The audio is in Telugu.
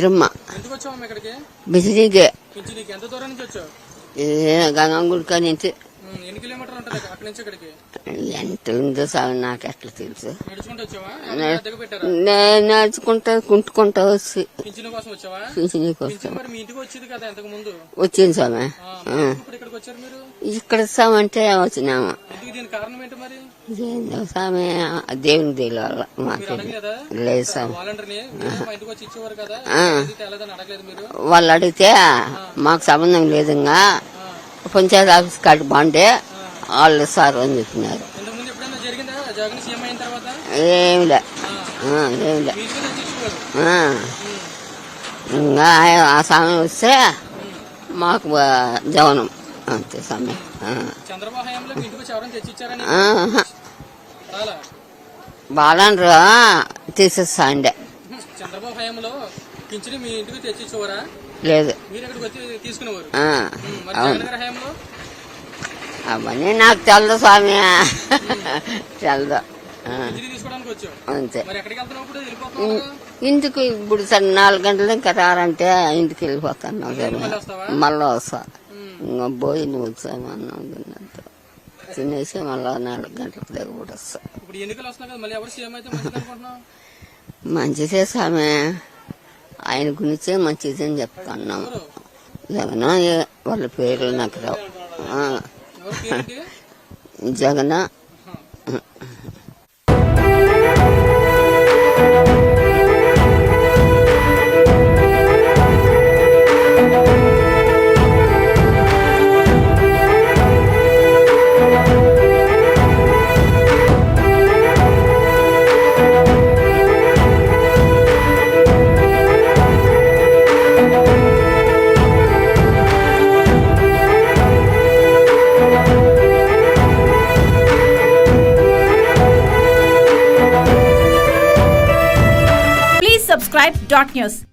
తిరుమ్మ వచ్చావమ్మా ఇక్కడికి? బిజినీకే. నుంచి ఎంత దూరం నుంచి వచ్చావు గంగంగుడికా నుంచి ఉమ్, ఎన్ని కిలోమీటర్లు ఉంటుంది అక్కడి? నుంచి ఇక్కడికి? ఎంత ఉందో సార్ నాకు ఎట్లా తెలుసు. నడుచుకుంటూ వచ్చావా? నేను నడుచుకుంటా కుంటుకుంటా వచ్చి. పింఛన్ కోసం వచ్చావా? పింఛనీకి పింఛన్ వస్తాం మరి మీ ఇంటికి వచ్చేది కదా ఇంతకు ముందు వచ్చింది స్వామి ఆ, మరి ఎందుకు ఇప్పుడు ఇక్కడికి వచ్చారు మీరు? ఇక్కడ సామంటే వచ్చినాము. దీని కారణం ఏంటి మరి? ఏందో స్వామి ఆ దేవుని వల్ల మీరు మాకు లేదు స్వామి వాలంటీర్ని? మీరు మా ఇంటికి వచ్చి ఇచ్చేవారు కదా? ఆ. ఇది తేలేదని అడగలేదు మీరు? వాళ్ళు అడిగితే మాకు సంబంధం లేదుగా. పంచాయతీ ఆఫీస్ కాడికి బాగుంటే వాళ్ళు సార్ అని చెప్పినారు. ఏమిలే. ఇంకా ఆ సమయం వస్తే మాకు జవనం అంతే సమయం బాలనరు తీసేస్తాండే ఉహు, చంద్రబాబు హయాంలో పింఛని మీ ఇంటికి లేదు. అవును. అవన్నీ నాకు తెలదు స్వామి. తెలదు. అంతే? ఇంటికి ఇప్పుడు సరే నాలుగు గంటలు ఇంకా రారంటే ఇంటికి వెళ్ళిపోతాను. సరే మళ్ళీ వస్తావా? మళ్ళీ వస్తా. ఉమ్, ఇంకా పోయి నువ్వు వచ్చాను అన్నం తిన్నట్టు తినేసి మళ్ళీ నాలుగు గంటలకు దగ్గర కూడా వస్తా. మంచిదే స్వామి. ఆయన గురించే మంచిది అని చెప్తున్నాము. జగన్ వాళ్ళ పేర్లు నాకు రావు. జగన్. Subscribe dot news